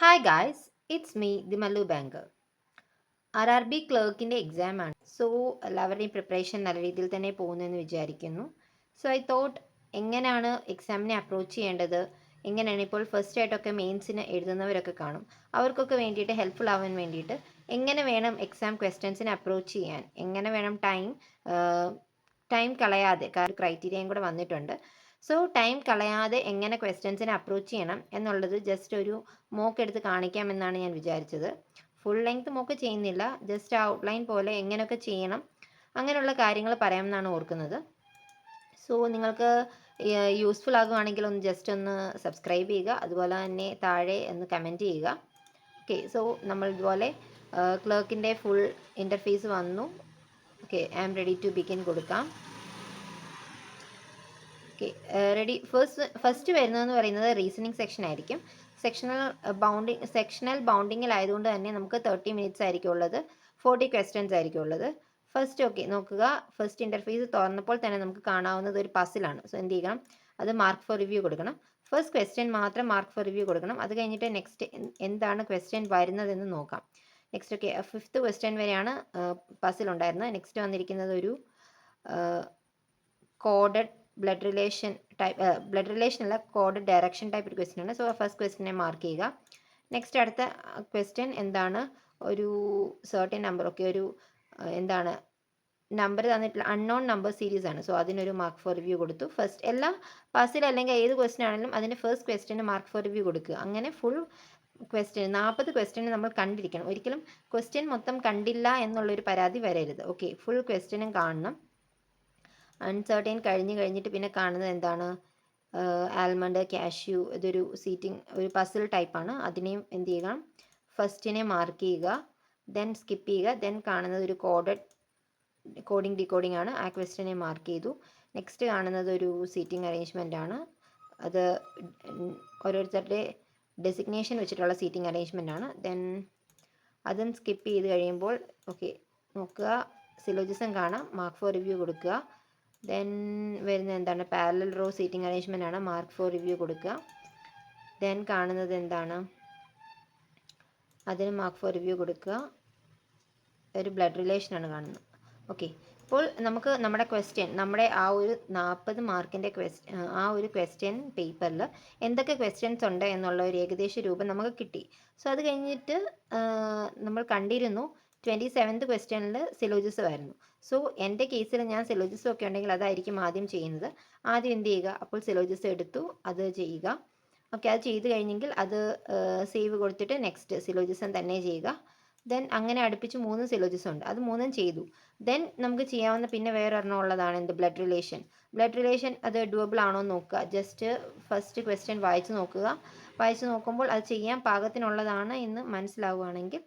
Hi guys it's me the Mallu bank R R B ക്ലർക്കിന്റെ എക്സാമാണ് so എല്ലാവരുടെയും preparation നല്ല രീതിയിൽ തന്നെ പോകുന്നെന്ന് വിചാരിക്കുന്നു. സോ ഐ തോട്ട് എങ്ങനെയാണ് എക്സാമിനെ അപ്രോച്ച് ചെയ്യേണ്ടത്? എങ്ങനെയാണ് ഇപ്പോൾ ഫസ്റ്റ് ആയിട്ടൊക്കെ മെയിൻസിന് എഴുതുന്നവരൊക്കെ കാണും? അവർക്കൊക്കെ വേണ്ടിയിട്ട് ഹെൽപ്ഫുൾ ആവാൻ വേണ്ടിയിട്ട് എങ്ങനെ വേണം എക്സാം ക്വസ്റ്റ്യൻസിനെ അപ്രോച്ച് ചെയ്യാൻ? എങ്ങനെ വേണം ടൈം ടൈം കളയാതെ ക്രൈറ്റീരിയയും കൂടെ വന്നിട്ടുണ്ട്. സോ ടൈം കളയാതെ എങ്ങനെ ക്വസ്റ്റ്യൻസിനെ അപ്രോച്ച് ചെയ്യണം എന്നുള്ളത് ജസ്റ്റ് ഒരു മോക്ക് എടുത്ത് കാണിക്കാമെന്നാണ് ഞാൻ വിചാരിച്ചത്. ഫുൾ ലെങ്ത് മോക്ക് ചെയ്യുന്നില്ല. ജസ്റ്റ് ഔട്ട്ലൈൻ പോലെ എങ്ങനെയൊക്കെ ചെയ്യണം അങ്ങനെയുള്ള കാര്യങ്ങൾ പറയാമെന്നാണ് ഓർക്കുന്നത്. സോ നിങ്ങൾക്ക് യൂസ്ഫുൾ ആകുവാണെങ്കിൽ ഒന്ന് ജസ്റ്റ് ഒന്ന് സബ്സ്ക്രൈബ് ചെയ്യുക. അതുപോലെ തന്നെ താഴെ ഒന്ന് കമന്റ് ചെയ്യുക. ഓക്കെ സോ നമ്മൾ ഇതുപോലെ ക്ലർക്കിന്റെ ഫുൾ ഇന്റർഫേസ് വന്നു. Okay I am ready to begin കൊടുക്കാം. ഓക്കെ റെഡി ഫസ്റ്റ് ഫസ്റ്റ് വരുന്നതെന്ന് പറയുന്നത് റീസണിങ് സെക്ഷൻ ആയിരിക്കും. സെക്ഷണൽ ബൗണ്ടിങ് സെക്ഷണൽ ബൗണ്ടിങ്ങിലായതുകൊണ്ട് തന്നെ നമുക്ക് തേർട്ടി മിനിറ്റ്സ് ആയിരിക്കും ഉള്ളത്. ഫോർട്ടി ക്വസ്റ്റ്യൻസ് ആയിരിക്കും ഉള്ളത്. ഫസ്റ്റ് ഓക്കെ നോക്കുക. ഫസ്റ്റ് ഇന്റർഫേസ് തുറന്നപ്പോൾ തന്നെ നമുക്ക് കാണാവുന്നത് ഒരു പസിലാണ് സോ എന്ത് ചെയ്യണം? അത് മാർക്ക് ഫോർ റിവ്യൂ കൊടുക്കണം. ഫസ്റ്റ് ക്വസ്റ്റ്യൻ മാത്രം മാർക്ക് ഫോർ റിവ്യൂ കൊടുക്കണം. അത് കഴിഞ്ഞിട്ട് നെക്സ്റ്റ് എന്താണ് ക്വസ്റ്റ്യൻ വരുന്നതെന്ന് നോക്കാം. നെക്സ്റ്റ് ഓക്കെ ഫിഫ്ത്ത് ക്വസ്റ്റ്യൻ വരെയാണ് പസിൽ ഉണ്ടായിരുന്നത്. നെക്സ്റ്റ് വന്നിരിക്കുന്നത് ഒരു coded blood relation type blood relation അല്ല കോഡ് ഡയറക്ഷൻ ടൈപ്പ് ഒരു ക്വസ്റ്റ്യൻ ആണ്. സോ ഫസ്റ്റ് ക്വസ്റ്റിനെ മാർക്ക് ചെയ്യുക. നെക്സ്റ്റ് അടുത്ത ക്വസ്റ്റ്യൻ എന്താണ്? ഒരു സർട്ടൻ നമ്പർ ഒക്കെ ഒരു എന്താണ്? നമ്പർ തന്നിട്ടുള്ള അൺനോൺ നമ്പർ സീരീസ് ആണ്. സോ അതിനൊരു മാർക്ക് ഫോർ റിവ്യൂ കൊടുത്തു. ഫസ്റ്റ് എല്ലാ പാസിൽ അല്ലെങ്കിൽ ഏത് ക്വസ്റ്റ്യൻ ആണെങ്കിലും അതിന്റെ ഫസ്റ്റ് ക്വസ്റ്റ്യന് മാർക്ക് ഫോർ റിവ്യൂ കൊടുക്കുക. അങ്ങനെ ഫുൾ ക്വസ്റ്റ്യൻ നാൽപ്പത് ക്വസ്റ്റ്യൻ നമ്മൾ കണ്ടിരിക്കണം. ഒരിക്കലും ക്വസ്റ്റ്യൻ മൊത്തം കണ്ടില്ല എന്നുള്ളൊരു പരാതി വരരുത്. ഓക്കെ ഫുൾ ക്വസ്റ്റ്യനും കാണണം. അൺസർട്ടൈൻ കഴിഞ്ഞ് കഴിഞ്ഞിട്ട് പിന്നെ കാണുന്നത് എന്താണ്? ആൽമണ്ട് കാഷ്യൂ ഇതൊരു സീറ്റിംഗ് ഒരു പസിൽ ടൈപ്പാണ് അതിനെയും എന്ത് ചെയ്യുക? ഫസ്റ്റിനെ മാർക്ക് ചെയ്യുക ദെൻ സ്കിപ്പ് ചെയ്യുക ദെൻ കാണുന്നത് ഒരു കോഡഡ് കോഡിംഗ് ഡീകോഡിംഗ് ആണ്. ആ ക്വസ്റ്റിനെ മാർക്ക് ചെയ്തു. നെക്സ്റ്റ് കാണുന്നത് ഒരു സീറ്റിംഗ് അറേഞ്ച്മെന്റ് ആണ്. അത് ഓരോരുത്തരുടെ ഡെസിഗ്നേഷൻ വെച്ചിട്ടുള്ള സീറ്റിംഗ് അറേഞ്ച്മെന്റ് ആണ്. ദെൻ അതും സ്കിപ്പ് ചെയ്ത് കഴിയുമ്പോൾ ഓക്കെ നോക്കുക. സിലോജിസം കാണാം. മാർക്ക് ഫോർ റിവ്യൂ കൊടുക്കുക. ദെൻ വരുന്ന എന്താണ്? പാരലൽ റോ സീറ്റിംഗ് അറേഞ്ച്മെന്റ് ആണ്. മാർക്ക് ഫോർ റിവ്യൂ കൊടുക്കുക. ദെൻ കാണുന്നത് എന്താണ്? അതിന് മാർക്ക് ഫോർ റിവ്യൂ കൊടുക്കുക. ഒരു ബ്ലഡ് റിലേഷനാണ് കാണുന്നത്. ഓക്കെ ഇപ്പോൾ നമുക്ക് നമ്മുടെ ക്വസ്റ്റ്യൻ നമ്മുടെ ആ ഒരു നാൽപ്പത് മാർക്കിന്റെ ക്വസ്റ്റ്യൻ ആ ഒരു ക്വസ്റ്റ്യൻ പേപ്പറിൽ എന്തൊക്കെ ക്വസ്റ്റ്യൻസ് ഉണ്ട് എന്നുള്ള ഒരു ഏകദേശ രൂപം നമുക്ക് കിട്ടി. സോ അത് കഴിഞ്ഞിട്ട് നമ്മൾ കണ്ടിരുന്നു ട്വന്റി സെവൻത്ത് ക്വസ്റ്റ്യനിൽ സിലോജിസം ആയിരുന്നു. സോ എന്റെ കേസിൽ ഞാൻ സിലോജിസം ഒക്കെ ഉണ്ടെങ്കിൽ അതായിരിക്കും ആദ്യം ചെയ്യുന്നത്. ആദ്യം എന്ത് ചെയ്യുക? അപ്പോൾ സിലോജിസം എടുത്തു അത് ചെയ്യുക. ഓക്കെ അത് ചെയ്ത് കഴിഞ്ഞെങ്കിൽ അത് സേവ് കൊടുത്തിട്ട് നെക്സ്റ്റ് സിലോജിസം തന്നെ ചെയ്യുക. ദെൻ അങ്ങനെ അടുപ്പിച്ച് മൂന്ന് സിലോജിസം ഉണ്ട്. അത് മൂന്നും ചെയ്തു. ദെൻ നമുക്ക് ചെയ്യാവുന്ന പിന്നെ വേറെ ഒരെണ്ണം ഉള്ളതാണ് എന്ത്? ബ്ലഡ് റിലേഷൻ ബ്ലഡ് റിലേഷൻ അത് ഡുവബിൾ ആണോ എന്ന് നോക്കുക. ജസ്റ്റ് ഫസ്റ്റ് ക്വസ്റ്റ്യൻ വായിച്ച് നോക്കുക. വായിച്ച് നോക്കുമ്പോൾ അത് ചെയ്യാൻ പാകത്തിനുള്ളതാണ് എന്ന് മനസ്സിലാവുകയാണെങ്കിൽ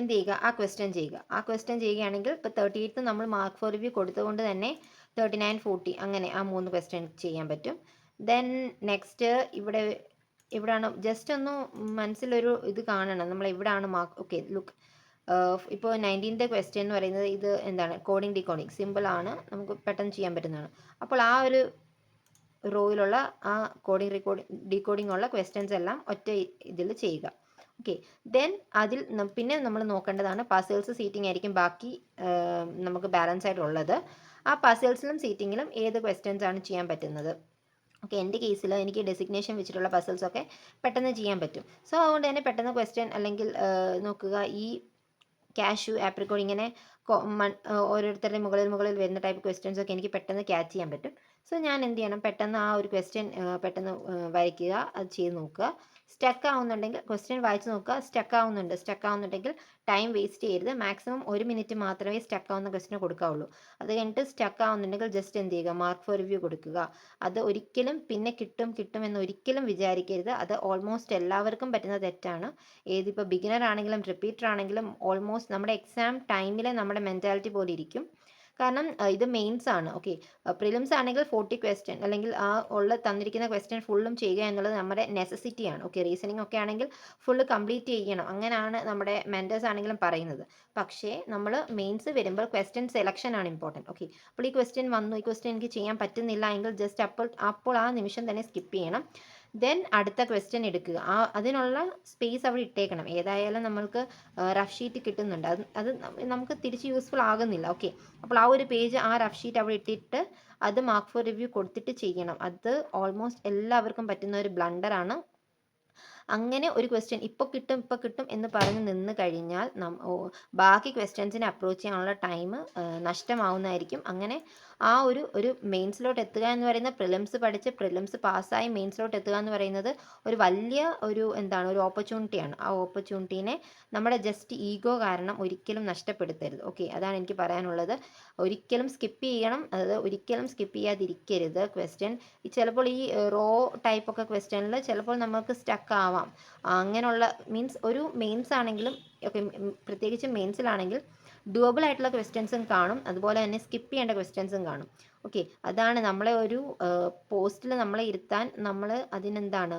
എന്ത് ചെയ്യുക? ആ ക്വസ്റ്റ്യൻ ചെയ്യുക. ആ ക്വസ്റ്റ്യൻ ചെയ്യുകയാണെങ്കിൽ ഇപ്പോൾ തേർട്ടി എയ്ത്ത് നമ്മൾ മാർക്ക് ഫോർ റിവ്യൂ കൊടുത്തുകൊണ്ട് തന്നെ തേർട്ടി നയൻ ഫോർട്ടി അങ്ങനെ ആ മൂന്ന് ക്വസ്റ്റ്യൻ ചെയ്യാൻ പറ്റും. ദെൻ നെക്സ്റ്റ് ഇവിടെ ഇവിടാണ് ജസ്റ്റ് ഒന്ന് മനസ്സിലൊരു ഇത് കാണണം. നമ്മൾ എവിടാണ് മാർക്ക് ഓക്കെ ലുക്ക് ഇപ്പോൾ നയന്റീൻത്തെ ക്വസ്റ്റ്യൻ എന്ന് പറയുന്നത് ഇത് എന്താണ്? കോഡിംഗ് ഡിക്കോഡിംഗ് സിമ്പിൾ ആണ്. നമുക്ക് പെട്ടെന്ന് ചെയ്യാൻ പറ്റുന്നതാണ്. അപ്പോൾ ആ ഒരു റോയിലുള്ള ആ കോഡിംഗ് റെക്കോർഡിംഗ് ഡീകോഡിംഗ് ഉള്ള ക്വസ്റ്റ്യൻസ് എല്ലാം ഒറ്റ ഇതിൽ ചെയ്യുക. ഓക്കെ ദെൻ അതിൽ പിന്നെ നമ്മൾ നോക്കേണ്ടതാണ് പസിൽസ് സീറ്റിംഗ് ആയിരിക്കും ബാക്കി നമുക്ക് ബാലൻസ് ആയിട്ടുള്ളത്. ആ പസിൽസിലും സീറ്റിങ്ങിലും ഏത് ക്വസ്റ്റ്യൻസ് ആണ് ചെയ്യാൻ പറ്റുന്നത്? ഓക്കെ എന്റെ കേസിൽ എനിക്ക് ഡെസിഗ്നേഷൻ വെച്ചിട്ടുള്ള പസിൽസൊക്കെ പെട്ടെന്ന് ചെയ്യാൻ പറ്റും. സോ അതുകൊണ്ട് തന്നെ പെട്ടെന്ന് ക്വസ്റ്റ്യൻ അല്ലെങ്കിൽ നോക്കുക ഈ ക്യാഷു ആപ്രിക്കോഡ് ഇങ്ങനെ ഓരോരുത്തരുടെ മുകളിൽ മുകളിൽ വരുന്ന ടൈപ്പ് ക്വസ്റ്റ്യൻസ് ഒക്കെ എനിക്ക് പെട്ടെന്ന് ക്യാച്ച് ചെയ്യാൻ പറ്റും. സോ ഞാൻ എന്ത് ചെയ്യണം? പെട്ടെന്ന് ആ ഒരു ക്വസ്റ്റ്യൻ പെട്ടെന്ന് വരയ്ക്കുക അത് ചെയ്ത് നോക്കുക. സ്റ്റക്ക് ആവുന്നുണ്ടെങ്കിൽ ക്വസ്റ്റ്യൻ വായിച്ച് നോക്കുക. സ്റ്റക്ക് ആവുന്നുണ്ട് സ്റ്റക്ക് ആവുന്നുണ്ടെങ്കിൽ ടൈം വേസ്റ്റ് ചെയ്യരുത്. മാക്സിമം ഒരു മിനിറ്റ് മാത്രമേ സ്റ്റക്ക് ആവുന്ന ക്വസ്റ്റിന് കൊടുക്കാവുള്ളൂ. അത് കഴിഞ്ഞിട്ട് സ്റ്റക്ക് ആവുന്നുണ്ടെങ്കിൽ ജസ്റ്റ് എന്ത് ചെയ്യുക? മാർക്ക് ഫോർ റിവ്യൂ കൊടുക്കുക. അത് ഒരിക്കലും പിന്നെ കിട്ടും കിട്ടും എന്ന് ഒരിക്കലും വിചാരിക്കരുത്. അത് ഓൾമോസ്റ്റ് എല്ലാവർക്കും പറ്റുന്ന തെറ്റാണ്. ഏതിപ്പോൾ ബിഗിനർ ആണെങ്കിലും റിപ്പീറ്റർ ആണെങ്കിലും ഓൾമോസ്റ്റ് നമ്മുടെ എക്സാം ടൈമിലെ നമ്മുടെ മെന്റാലിറ്റി പോലെ ഇരിക്കും. കാരണം ഇത് മെയിൻസ് ആണ്. ഓക്കെ പ്രിലിംസ് ആണെങ്കിൽ ഫോർട്ടി ക്വസ്റ്റ്യൻ അല്ലെങ്കിൽ ആ ഉള്ള തന്നിരിക്കുന്ന ക്വസ്റ്റ്യൻ ഫുള്ളും ചെയ്യുക എന്നുള്ളത് നമ്മുടെ നെസസിറ്റിയാണ് ഓക്കെ റീസണിങ് ഒക്കെ ആണെങ്കിൽ ഫുള്ള് കംപ്ലീറ്റ് ചെയ്യണം. അങ്ങനെയാണ് നമ്മുടെ മെന്റേഴ്സ് ആണെങ്കിലും പറയുന്നത്. പക്ഷേ നമ്മൾ മെയിൻസ് വരുമ്പോൾ ക്വസ്റ്റ്യൻ സെലക്ഷൻ ആണ് ഇമ്പോർട്ടന്റ് ഓക്കെ അപ്പോൾ ഈ ക്വസ്റ്റ്യൻ വന്നു. ഈ ക്വസ്റ്റ്യൻ എനിക്ക് ചെയ്യാൻ പറ്റുന്നില്ല എങ്കിൽ ജസ്റ്റ് അപ്പോൾ അപ്പോൾ ആ നിമിഷം തന്നെ സ്കിപ്പ് ചെയ്യണം. ദെൻ അടുത്ത ക്വസ്റ്റ്യൻ എടുക്കുക. ആ അതിനുള്ള സ്പേസ് അവിടെ ഇട്ടേക്കണം. ഏതായാലും നമ്മൾക്ക് റഫ് ഷീറ്റ് കിട്ടുന്നുണ്ട്. അത് അത് നമുക്ക് തിരിച്ച് യൂസ്ഫുൾ ആകുന്നില്ല. ഓക്കെ അപ്പോൾ ആ ഒരു പേജ് ആ റഫ് ഷീറ്റ് അവിടെ ഇട്ടിട്ട് അത് മാർക്ക് ഫോർ റിവ്യൂ കൊടുത്തിട്ട് ചെയ്യണം. അത് ഓൾമോസ്റ്റ് എല്ലാവർക്കും പറ്റുന്ന ഒരു ബ്ലണ്ടറാണ് അങ്ങനെ ഒരു ക്വസ്റ്റ്യൻ ഇപ്പോൾ കിട്ടും ഇപ്പോൾ കിട്ടും എന്ന് പറഞ്ഞ് നിന്ന് കഴിഞ്ഞാൽ ബാക്കി ക്വസ്റ്റ്യൻസിനെ അപ്രോച്ച് ചെയ്യാനുള്ള ടൈം നഷ്ടമാവുന്നതായിരിക്കും. അങ്ങനെ ആ ഒരു ഒരു മെയിൻസിലോട്ട് എത്തുക എന്ന് പറയുന്ന പ്രിലിംസ് പഠിച്ച് പ്രിലിംസ് പാസ്സായി മെയിൻസിലോട്ട് എത്തുക എന്ന് പറയുന്നത് ഒരു വലിയ ഒരു എന്താണ് ഒരു ഓപ്പർച്യൂണിറ്റിയാണ് ആ ഓപ്പർച്യൂണിറ്റീനെ നമ്മുടെ ജസ്റ്റ് ഈഗോ കാരണം ഒരിക്കലും നഷ്ടപ്പെടുത്തരുത്. ഓക്കെ അതാണ് എനിക്ക് പറയാനുള്ളത്. ഒരിക്കലും സ്കിപ്പ് ചെയ്യണം. അതായത് ഒരിക്കലും സ്കിപ്പ് ചെയ്യാതിരിക്കരുത്. ക്വസ്റ്റ്യൻ ചിലപ്പോൾ ഈ റോ ടൈപ്പ് ഒക്കെ ക്വസ്റ്റ്യനിൽ ചിലപ്പോൾ നമുക്ക് സ്റ്റക്ക് ആവാം. അങ്ങനെയുള്ള മീൻസ് ഒരു മെയിൻസ് ആണെങ്കിലും ഓക്കെ പ്രത്യേകിച്ച് മെയിൻസിലാണെങ്കിൽ ഡുവബിൾ ആയിട്ടുള്ള ക്വസ്റ്റ്യൻസും കാണും. അതുപോലെ തന്നെ സ്കിപ്പ് ചെയ്യേണ്ട ക്വസ്റ്റ്യൻസും കാണും. ഓക്കെ അതാണ് നമ്മളെ ഒരു പോസ്റ്റിൽ നമ്മളെ ഇരുത്താൻ നമ്മൾ അതിനെന്താണ്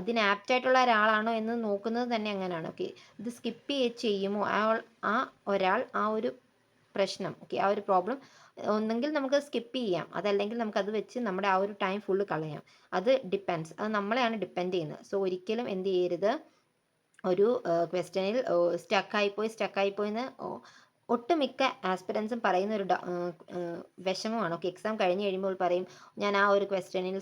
അതിന് ആപ്റ്റ് ആയിട്ടുള്ള ഒരാളാണോ എന്ന് നോക്കുന്നത് തന്നെ അങ്ങനെയാണ്. ഓക്കെ ഇത് സ്കിപ്പ് ചെയ്യുമോ? ആ ആ ഒരാൾ ആ ഒരു പ്രശ്നം ഓക്കെ ആ ഒരു പ്രോബ്ലം ഒന്നെങ്കിൽ നമുക്ക് സ്കിപ്പ് ചെയ്യാം. അതല്ലെങ്കിൽ നമുക്ക് അത് വെച്ച് നമ്മുടെ ആ ഒരു ടൈം ഫുള്ള് കളയാം. അത് ഡിപ്പെൻസ് അത് നമ്മളെയാണ് ഡിപ്പെൻഡ് ചെയ്യുന്നത്. സോ ഒരിക്കലും എന്ത് ചെയ്യരുത്? ഒരു ക്വസ്റ്റ്യനിൽ സ്റ്റക്കായിപ്പോയി സ്റ്റക്കായിപ്പോയി എന്ന് ഒട്ടുമിക്ക ആസ്പിറൻസും പറയുന്ന ഒരു വിഷമമാണ്? ഓക്കെ എക്സാം കഴിഞ്ഞ് കഴിയുമ്പോൾ പറയും ഞാൻ ആ ഒരു ക്വസ്റ്റ്യനിൽ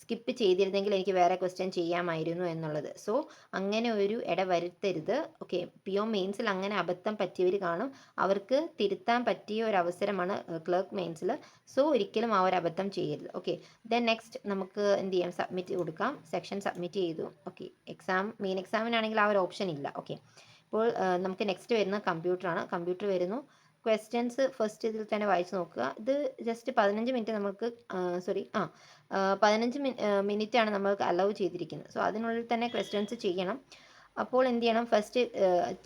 സ്കിപ്പ് ചെയ്തിരുന്നെങ്കിൽ എനിക്ക് വേറെ ക്വസ്റ്റ്യൻ ചെയ്യാമായിരുന്നു എന്നുള്ളത്. സോ അങ്ങനെ ഒരു ഇട വരുത്തരുത്. ഓക്കെ പി ഒ മെയിൻസിൽ അങ്ങനെ അബദ്ധം പറ്റിയവർ കാണും. അവർക്ക് തിരുത്താൻ പറ്റിയ ഒരു അവസരമാണ് ക്ലർക്ക് മെയിൻസിൽ സോ ഒരിക്കലും ആ ഒരു അബദ്ധം ചെയ്യരുത്. ഓക്കെ ദെൻ നെക്സ്റ്റ് നമുക്ക് എന്ത് ചെയ്യാം? സബ്മിറ്റ് കൊടുക്കാം. സെക്ഷൻ സബ്മിറ്റ് ചെയ്തു. ഓക്കെ എക്സാം മെയിൻ എക്സാമിനാണെങ്കിൽ ആ ഒരു ഓപ്ഷൻ ഇല്ല. ഓക്കെ ഇപ്പോൾ നമുക്ക് നെക്സ്റ്റ് വരുന്ന കമ്പ്യൂട്ടറാണ് കമ്പ്യൂട്ടർ വരുന്നു. ക്വസ്റ്റ്യൻസ് ഫസ്റ്റ് ഇതിൽ തന്നെ വായിച്ചു നോക്കുക. ഇത് ജസ്റ്റ് പതിനഞ്ച് മിനിറ്റ് നമുക്ക് സോറി ആ പതിനഞ്ച് മിനിറ്റ് ആണ് നമ്മൾക്ക് അലൗ ചെയ്തിരിക്കുന്നത്. സോ അതിനുള്ളിൽ തന്നെ ക്വസ്റ്റ്യൻസ് ചെയ്യണം. അപ്പോൾ എന്ത് ചെയ്യണം? ഫസ്റ്റ്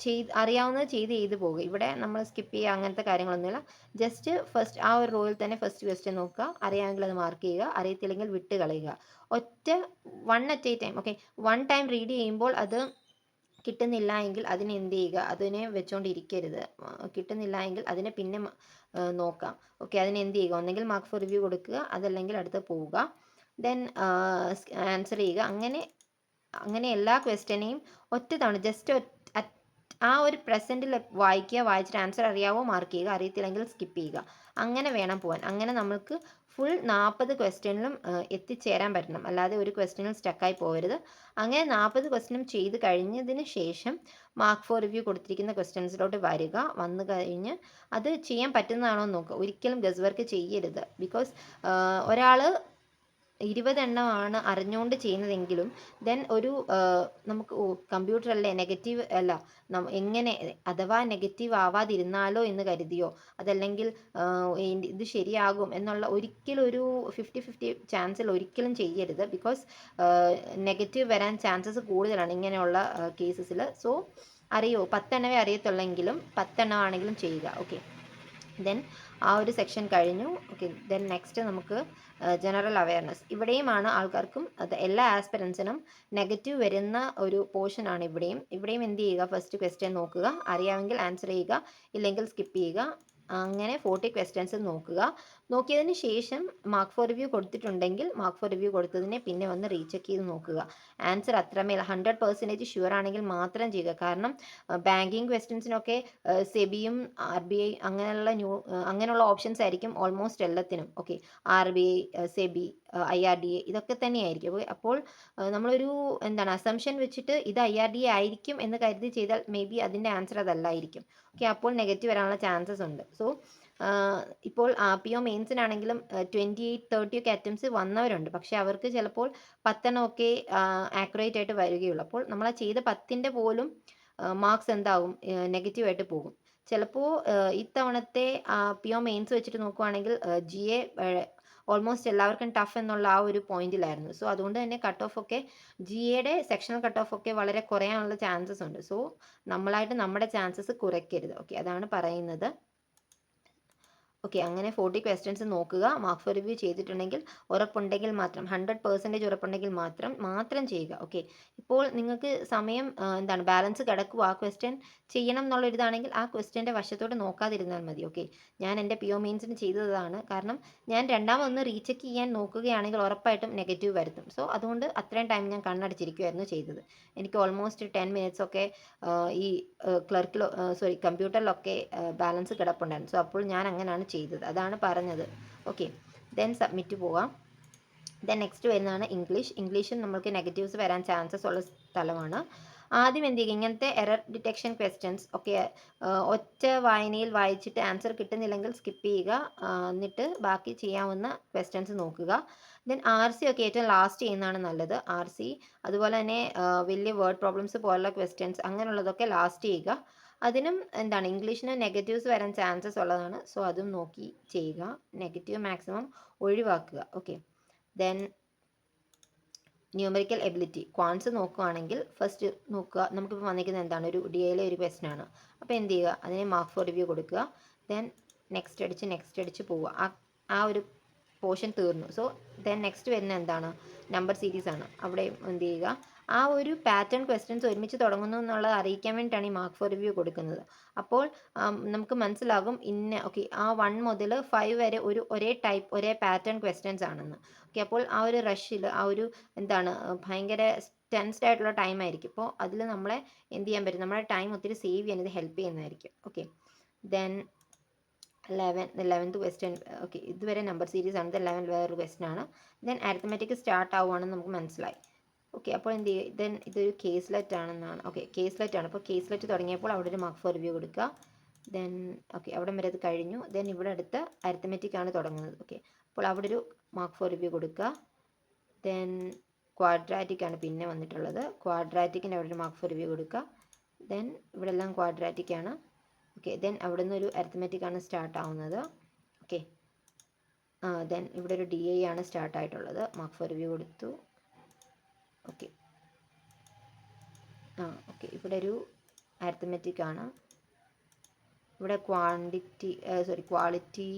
ചെയ്ത് അറിയാവുന്നത് ചെയ്ത് ചെയ്ത് പോകുക ഇവിടെ നമ്മൾ സ്കിപ്പ് ചെയ്യുക അങ്ങനത്തെ കാര്യങ്ങളൊന്നുമില്ല. ജസ്റ്റ് ഫസ്റ്റ് ആ ഒരു റോയിൽ തന്നെ ഫസ്റ്റ് ക്വസ്റ്റ്യൻ നോക്കുക. അറിയാമെങ്കിൽ അത് മാർക്ക് ചെയ്യുക. അറിയത്തില്ലെങ്കിൽ വിട്ട് കളയുക. ഒറ്റ one at a time okay one time read ചെയ്യുമ്പോൾ അത് കിട്ടുന്നില്ല എങ്കിൽ അതിനെ എന്ത് ചെയ്യുക? അതിനെ വെച്ചോണ്ടിരിക്കരുത്. കിട്ടുന്നില്ല എങ്കിൽ അതിനെ പിന്നെ നോക്കാം. ഓക്കെ അതിനെ എന്ത് ചെയ്യുക? ഒന്നെങ്കിൽ മാർക്ക് ഫോർ റിവ്യൂ കൊടുക്കുക അതല്ലെങ്കിൽ അടുത്ത് പോവുക. ദെൻ ആൻസർ ചെയ്യുക. അങ്ങനെ അങ്ങനെ എല്ലാ ക്വസ്റ്റ്യനെയും ഒറ്റ തവണ ജസ്റ്റ് ആ ഒരു പ്രസന്റിൽ വായിക്കുക വായിച്ചിട്ട് ആൻസർ അറിയാവോ മാർക്ക് ചെയ്യുക അറിയത്തില്ലെങ്കിൽ സ്കിപ്പ് ചെയ്യുക. അങ്ങനെ വേണം പോകാൻ അങ്ങനെ നമുക്ക് ഫുൾ നാൽപ്പത് ക്വസ്റ്റ്യനിലും എത്തിച്ചേരാൻ പറ്റണം. അല്ലാതെ ഒരു ക്വസ്റ്റ്യനിൽ സ്റ്റക്കായി പോകരുത് അങ്ങനെ നാൽപ്പത് ക്വസ്റ്റ്യനും ചെയ്ത് കഴിഞ്ഞതിന് ശേഷം മാർക്ക് ഫോർ റിവ്യൂ കൊടുത്തിരിക്കുന്ന ക്വസ്റ്റ്യൻസിലോട്ട് വരിക. വന്നു കഴിഞ്ഞ് അത് ചെയ്യാൻ പറ്റുന്നതാണോ എന്ന് നോക്കുക. ഒരിക്കലും ഗസ് വർക്ക് ചെയ്യരുത് ബിക്കോസ് ഒരാൾ ഇരുപതെണ്ണമാണ് അറിഞ്ഞുകൊണ്ട് ചെയ്യുന്നതെങ്കിലും ദെൻ ഒരു നമുക്ക് കമ്പ്യൂട്ടർ അല്ലേ നെഗറ്റീവ് അല്ല എങ്ങനെ അഥവാ നെഗറ്റീവ് ആവാതിരുന്നാലോ എന്ന് കരുതിയോ അതല്ലെങ്കിൽ ഇത് ശരിയാകും എന്നുള്ള ഒരിക്കലും ഒരു ഫിഫ്റ്റി ഫിഫ്റ്റി ചാൻസിൽ ഒരിക്കലും ചെയ്യരുത് ബിക്കോസ് നെഗറ്റീവ് വരാൻ ചാൻസസ് കൂടുതലാണ് ഇങ്ങനെയുള്ള കേസസിൽ സോ അറിയോ പത്തെണ്ണവേ അറിയത്തുള്ളെങ്കിലും പത്തെണ്ണം ആണെങ്കിലും ചെയ്യുക. ഓക്കെ ദെൻ ആ ഒരു സെക്ഷൻ കഴിഞ്ഞു. ഓക്കെ ദെൻ നെക്സ്റ്റ് നമുക്ക് ജനറൽ അവയർനെസ് ഇവിടെയുമാണ് ആൾക്കാർക്കും എല്ലാ ആസ്പിറൻസിനും നെഗറ്റീവ് വരുന്ന ഒരു പോർഷൻ ആണ് ഇവിടെയും. ഇവിടെയും എന്ത് ചെയ്യുക? ഫസ്റ്റ് ക്വസ്റ്റ്യൻ നോക്കുക. അറിയാമെങ്കിൽ ആൻസർ ചെയ്യുക. ഇല്ലെങ്കിൽ സ്കിപ്പ് ചെയ്യുക. അങ്ങനെ ഫോർട്ടി ക്വസ്റ്റ്യൻസ് നോക്കുക. നോക്കിയതിന് ശേഷം മാർക്ക് ഫോർ റിവ്യൂ കൊടുത്തിട്ടുണ്ടെങ്കിൽ മാർക്ക് ഫോർ റിവ്യൂ കൊടുത്തതിനെ പിന്നെ വന്ന് റീചെക്ക് ചെയ്ത് നോക്കുക. ആൻസർ അത്രമേൽ ഹൺഡ്രഡ് പെർസെന്റേജ് ഷുവർ ആണെങ്കിൽ മാത്രം ചെയ്യുക. കാരണം ബാങ്കിങ് ക്വസ്റ്റ്യൻസിനൊക്കെ സെബിയും ആർ ബി ഐ അങ്ങനെയുള്ള ന്യൂ അങ്ങനെയുള്ള ഓപ്ഷൻസ് ആയിരിക്കും ഓൾമോസ്റ്റ് എല്ലാത്തിനും. Okay R B I SEBI I R D A ഇതൊക്കെ തന്നെയായിരിക്കും. അപ്പോൾ നമ്മളൊരു എന്താണ് അസംഷൻ വെച്ചിട്ട് ഇത് ഐ ആർ ഡി എ ആയിരിക്കും എന്ന് കരുതി ചെയ്താൽ മേ ബി അതിന്റെ ആൻസർ അതല്ലായിരിക്കും. ഓക്കെ അപ്പോൾ നെഗറ്റീവ് വരാനുള്ള ചാൻസസ് ഉണ്ട്. സോ ഇപ്പോൾ പി ഒ മെയിൻസിനാണെങ്കിലും ട്വന്റി എയ്റ്റ് തേർട്ടി ഒക്കെ അറ്റംപ്റ്റ്സ് വന്നവരുണ്ട്. പക്ഷേ അവർക്ക് ചിലപ്പോൾ പത്തെണ്ണമൊക്കെ ആക്യുറേറ്റ് ആയിട്ട് വരികയുള്ളൂ. അപ്പോൾ നമ്മൾ ചെയ്ത പത്തിന്റെ പോലും മാർക്സ് എന്താകും നെഗറ്റീവായിട്ട് പോകും. ചിലപ്പോൾ ഇത്തവണത്തെ പി ഒ മെയിൻസ് വെച്ചിട്ട് നോക്കുവാണെങ്കിൽ ജി എ ഓൾമോസ്റ്റ് എല്ലാവർക്കും ടഫ് എന്നുള്ള ആ ഒരു പോയിന്റിലായിരുന്നു. സോ അതുകൊണ്ട് തന്നെ കട്ട് ഓഫ് ഒക്കെ ജി എയുടെ സെക്ഷണൽ കട്ട് ഓഫ് ഒക്കെ വളരെ കുറയാനുള്ള ചാൻസസ് ഉണ്ട്. സോ നമ്മളായിട്ട് നമ്മുടെ ചാൻസസ് കുറയ്ക്കരുത്. ഓക്കെ അതാണ് പറയുന്നത്. ഓക്കെ അങ്ങനെ ഫോർട്ടി ക്വസ്റ്റ്യൻസ് നോക്കുക. മാർക്ക് ഫോർ റിവ്യൂ ചെയ്തിട്ടുണ്ടെങ്കിൽ ഉറപ്പുണ്ടെങ്കിൽ മാത്രം ഹൺഡ്രഡ് പെർസെന്റേജ് ഉറപ്പുണ്ടെങ്കിൽ മാത്രം മാത്രം ചെയ്യുക. ഓക്കെ ഇപ്പോൾ നിങ്ങൾക്ക് സമയം എന്താണ് ബാലൻസ് കിടക്കുക ആ ക്വസ്റ്റ്യൻ ചെയ്യണം എന്നുള്ളൊരിതാണെങ്കിൽ ആ ക്വസ്റ്റ്യന്റെ വശത്തോട്ട് നോക്കാതിരുന്നാൽ മതി. ഓക്കെ ഞാൻ എന്റെ പി ഒ മീൻസിന് ചെയ്തതാണ്. കാരണം ഞാൻ രണ്ടാമതൊന്ന് റീചെക്ക് ചെയ്യാൻ നോക്കുകയാണെങ്കിൽ ഉറപ്പായിട്ടും നെഗറ്റീവ് വരുത്തും. സോ അതുകൊണ്ട് അത്രയും ടൈം ഞാൻ കണ്ണടച്ചിരിക്കുമായിരുന്നു ചെയ്തത്. എനിക്ക് ഓൾമോസ്റ്റ് ടെൻ മിനിറ്റ്സ് ഒക്കെ ഈ ക്ലർക്കിലോ സോറി കമ്പ്യൂട്ടറിലൊക്കെ ബാലൻസ് കിടപ്പുണ്ടായിരുന്നു. സോ അപ്പോൾ ഞാൻ അങ്ങനെയാണ് ചെയ്തത്. അതാണ് പറഞ്ഞത്. ഓക്കെ ദെൻ സബ്മിറ്റ് പോവാം. ദെൻ നെക്സ്റ്റ് വരുന്നതാണ് ഇംഗ്ലീഷ് ഇംഗ്ലീഷിൽ നമുക്ക് നെഗറ്റീവ്സ് വരാൻ ചാൻസസ് ഉള്ള സ്ഥലമാണ്. ആദ്യം എന്ത് ചെയ്യുക ഇങ്ങനത്തെ എറർ ഡിറ്റക്ഷൻ ക്വസ്റ്റ്യൻസ് ഒക്കെ ഒറ്റ വായനയിൽ വായിച്ചിട്ട് ആൻസർ കിട്ടുന്നില്ലെങ്കിൽ സ്കിപ്പ് ചെയ്യുക. എന്നിട്ട് ബാക്കി ചെയ്യാവുന്ന ക്വസ്റ്റ്യൻസ് നോക്കുക. ദെൻ ആർ സി ഒക്കെ ഏറ്റവും ലാസ്റ്റ് ചെയ്യുന്നതാണ് നല്ലത്. ആർ സി അതുപോലെ തന്നെ വലിയ വേർഡ് പ്രോബ്ലംസ് പോലുള്ള ക്വസ്റ്റ്യൻസ് അങ്ങനെയുള്ളതൊക്കെ ലാസ്റ്റ് ചെയ്യുക. അതിനും എന്താണ് ഇംഗ്ലീഷിന് നെഗറ്റീവ്സ് വരാൻ ചാൻസസ് ഉള്ളതാണ്. സോ അതും നോക്കി ചെയ്യുക. നെഗറ്റീവ് മാക്സിമം ഒഴിവാക്കുക. Okay. Then numerical ability. Quants നോക്കുകയാണെങ്കിൽ ഫസ്റ്റ് നോക്കുക. നമുക്കിപ്പോൾ വന്നിരിക്കുന്നത് എന്താണ്? ഒരു ഡി എയിലെ ഒരു ക്വസ്റ്റൻ ആണ്. അപ്പോൾ എന്ത് ചെയ്യുക? അതിന് മാർക്ക് ഫോർ റിവ്യൂ കൊടുക്കുക. ദെൻ നെക്സ്റ്റ് അടിച്ച് നെക്സ്റ്റ് അടിച്ച് പോവുക. ആ ആ ഒരു പോർഷൻ തീർന്നു. സോ ദെൻ നെക്സ്റ്റ് വരുന്ന എന്താണ്? നമ്പർ സീരീസ് ആണ്. അവിടെ എന്ത് ചെയ്യുക? ആ ഒരു പാറ്റേൺ ക്വസ്റ്റ്യൻസ് ഒരുമിച്ച് തുടങ്ങുന്നു എന്നുള്ളത് അറിയിക്കാൻ വേണ്ടിയിട്ടാണ് ഈ മാർക്ക് ഫോർ റിവ്യൂ കൊടുക്കുന്നത്. അപ്പോൾ നമുക്ക് മനസ്സിലാകും ഇന്ന ഓക്കെ ആ വൺ മുതൽ ഫൈവ് വരെ ഒരു ഒരേ ടൈപ്പ് ഒരേ പാറ്റേൺ ക്വസ്റ്റ്യൻസ് ആണെന്ന്. ഓക്കെ അപ്പോൾ ആ ഒരു റഷിൽ ആ ഒരു എന്താണ് ഭയങ്കര ടെൻസ്ഡ് ആയിട്ടുള്ള ടൈം ആയിരിക്കും. അപ്പോൾ അതിൽ നമ്മളെ എന്ത് ചെയ്യാൻ പറ്റും? നമ്മളെ ടൈം ഒത്തിരി സേവ് ചെയ്യാൻ ഇത് ഹെൽപ്പ് ചെയ്യുന്നതായിരിക്കും. Okay then eleven eleventh question okay ഇതുവരെ നമ്പർ സീരീസ് ആണ്. ഇത് ലെവൻ വേറൊരു ക്വസ്റ്റ്യൻ ആണ്. ദെൻ അരിത്തമെറ്റിക് സ്റ്റാർട്ട് ആവുകയാണെന്ന് നമുക്ക് മനസ്സിലായി. ഓക്കെ അപ്പോൾ എന്ത് ചെയ്യും? ദെൻ ഇതൊരു കേസ്ലെറ്റ് ആണെന്നാണ്. ഓക്കെ കേസ്ലെറ്റ് ആണ്. അപ്പോൾ കേസ്ലെറ്റ് തുടങ്ങിയപ്പോൾ അവിടെ ഒരു മാർക്ക് ഫോർ റിവ്യൂ കൊടുക്കുക. ദെൻ ഓക്കെ അവിടെ വരെ അത് കഴിഞ്ഞു. ദെൻ ഇവിടെ അടുത്ത് അരിത്തമെറ്റിക് ആണ് തുടങ്ങുന്നത്. ഓക്കെ അപ്പോൾ അവിടെ ഒരു മാർക്ക് ഫോർ റിവ്യൂ കൊടുക്കുക. ദെൻ ക്വാഡ്രാറ്റിക് ആണ് പിന്നെ വന്നിട്ടുള്ളത്. ക്വാഡ്രാറ്റിക്കിന്റെ അവിടെ ഒരു മാർക്ക് ഫോർ റിവ്യൂ കൊടുക്കുക. ദെൻ ഇവിടെ എല്ലാം ക്വാഡ്രാറ്റിക് ആണ്. ഓക്കെ ദെൻ അവിടെ നിന്ന് ഒരു അരിത്തമെറ്റിക് ആണ് സ്റ്റാർട്ട് ആവുന്നത്. ഓക്കെ ദെൻ ഇവിടെ ഒരു ഡി ഐ ആണ് സ്റ്റാർട്ട് ആയിട്ടുള്ളത്. മാർക്ക് ഫോർ റിവ്യൂ കൊടുത്തു. ഓക്കെ ആ ഓക്കെ ഇവിടെ ഒരു അരിത്തമെറ്റിക് ആണ്. ഇവിടെ quantity sorry quality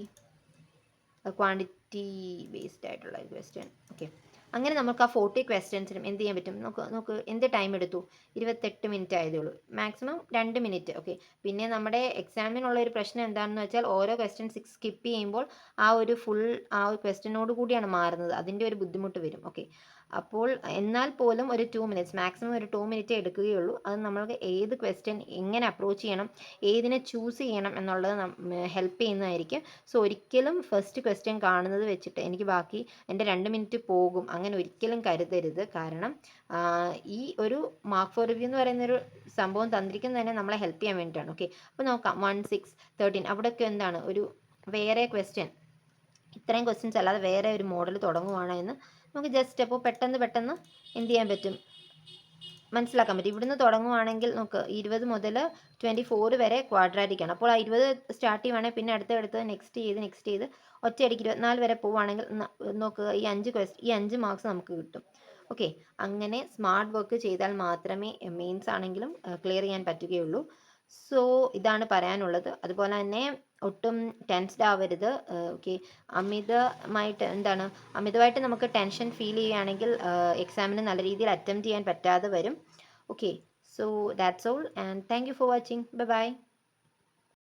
quantity based ആയിട്ടുള്ള ഒരു ക്വസ്റ്റ്യൻ ഓക്കെ അങ്ങനെ നമുക്ക് ആ ഫോർട്ടി ക്വസ്റ്റ്യൻസിനും എന്ത് ചെയ്യാൻ പറ്റും? നമുക്ക് നമുക്ക് എന്ത് ടൈം എടുത്തു? ഇരുപത്തെട്ട് മിനിറ്റ് ആയതേ ഉള്ളൂ മാക്സിമം രണ്ട് മിനിറ്റ് ഓക്കെ പിന്നെ നമ്മുടെ എക്സാമിനുള്ള ഒരു പ്രശ്നം എന്താണെന്ന് വെച്ചാൽ ഓരോ ക്വസ്റ്റ്യൻ സ്കിപ്പ് ചെയ്യുമ്പോൾ ആ ഒരു ഫുൾ ആ ഒരു ക്വസ്റ്റ്യനോട് കൂടിയാണ് മാറുന്നത്. അതിന്റെ ഒരു ബുദ്ധിമുട്ട് വരും. ഓക്കെ അപ്പോൾ എന്നാൽ പോലും ഒരു ടു മിനിറ്റ്സ് മാക്സിമം ഒരു ടു മിനിറ്റ് എടുക്കുകയുള്ളൂ. അത് നമ്മൾക്ക് ഏത് ക്വസ്റ്റ്യൻ എങ്ങനെ അപ്രോച്ച് ചെയ്യണം ഏതിനെ ചൂസ് ചെയ്യണം എന്നുള്ളത് ഹെൽപ്പ് ചെയ്യുന്നതായിരിക്കും. സോ ഒരിക്കലും ഫസ്റ്റ് ക്വസ്റ്റ്യൻ കാണുന്നത് വെച്ചിട്ട് എനിക്ക് ബാക്കി എന്റെ രണ്ട് മിനിറ്റ് പോകും. അങ്ങനെ ഒരിക്കലും കരുതരുത്. കാരണം ഈ ഒരു മാർക്ക് ഫോർ റിവ്യൂ എന്ന് പറയുന്ന ഒരു സംഭവം തന്നിരിക്കുന്നത് തന്നെ നമ്മളെ ഹെൽപ്പ് ചെയ്യാൻ വേണ്ടിയിട്ടാണ്. ഓക്കെ അപ്പോൾ നോക്കാം. വൺ സിക്സ് തേർട്ടീൻ അവിടെയൊക്കെ എന്താണ്? ഒരു വേറെ ക്വസ്റ്റ്യൻ ഇത്രയും ക്വസ്റ്റ്യൻസ് അല്ലാതെ വേറെ ഒരു മോഡൽ തുടങ്ങുവാണ് എന്ന് നമുക്ക് ജസ്റ്റ് അപ്പോൾ പെട്ടെന്ന് പെട്ടെന്ന് എന്ത് ചെയ്യാൻ പറ്റും? മനസ്സിലാക്കാൻ പറ്റും. ഇവിടുന്ന് തുടങ്ങുവാണെങ്കിൽ നമുക്ക് ഇരുപത് മുതൽ ട്വന്റി ഫോർ വരെ ക്വാഡ്രാറ്റിക് ആണ്. അപ്പോൾ ആ ഇരുപത് സ്റ്റാർട്ട് ചെയ്യുവാണെങ്കിൽ പിന്നെ അടുത്ത അടുത്ത് നെക്സ്റ്റ് ചെയ്ത് നെക്സ്റ്റ് ചെയ്ത് ഒറ്റയടിക്ക് ഇരുപത്തിനാല് വരെ പോവുകയാണെങ്കിൽ നോക്കുക ഈ അഞ്ച് ക്വസ്റ്റ് ഈ അഞ്ച് മാർക്സ് നമുക്ക് കിട്ടും. ഓക്കെ അങ്ങനെ സ്മാർട്ട് വർക്ക് ചെയ്താൽ മാത്രമേ മെയിൻസ് ആണെങ്കിലും ക്ലിയർ ചെയ്യാൻ പറ്റുകയുള്ളൂ. സോ ഇതാണ് പറയാനുള്ളത്. അതുപോലെ തന്നെ ഒട്ടും ടെൻസ്ഡ് ആവരുത്. ഓക്കെ. അമിതമായിട്ട് എന്താണ്? അമിതമായിട്ട് നമുക്ക് ടെൻഷൻ ഫീൽ ചെയ്യുകയാണെങ്കിൽ എക്സാമിന് നല്ല രീതിയിൽ അറ്റംപ്റ്റ് ചെയ്യാൻ പറ്റാതെ വരും. Okay. So that's all. And thank you for watching. Bye bye.